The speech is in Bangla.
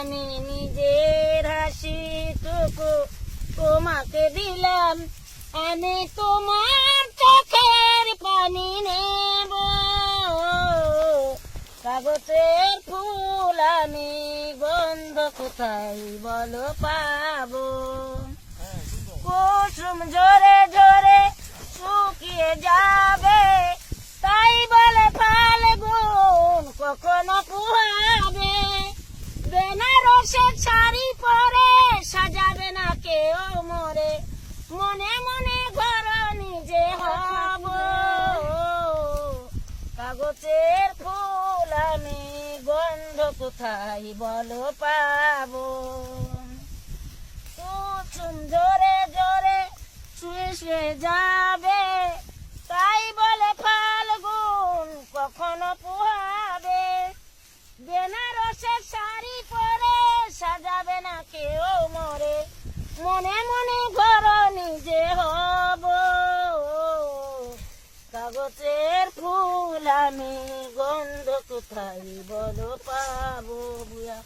আমি নিজের হাসিটুকু তোমাকে দিলাম। আমি তোমার চোখের পানি নেব। কাগজের ফুল আমি গন্ধ কোথায় বলো পাবো? কুসুম ঝরে ঝরে শুকিয়ে যাবে। তাই বলে ফাল্গুন কখনো বেনারসের শাড়ি পরে, সাজাবে না কেউ মরে। মনে মনে ঘর নিজে হব। কাগজের ফুল আমি গন্ধ কোথায় বলো পাবো? কুসুম জোরে জোরে শুয়ে শুয়ে যাবে তাই বলে ফাল্গুন কখনো পোহাবে বেনারসের শাড়ি পরে সাজাবে না কেউ মরে মনে মনে ঘর নিজে হব কাগজের ফুল আমি গন্ধ কোথায় বলো পাবো বুয়া?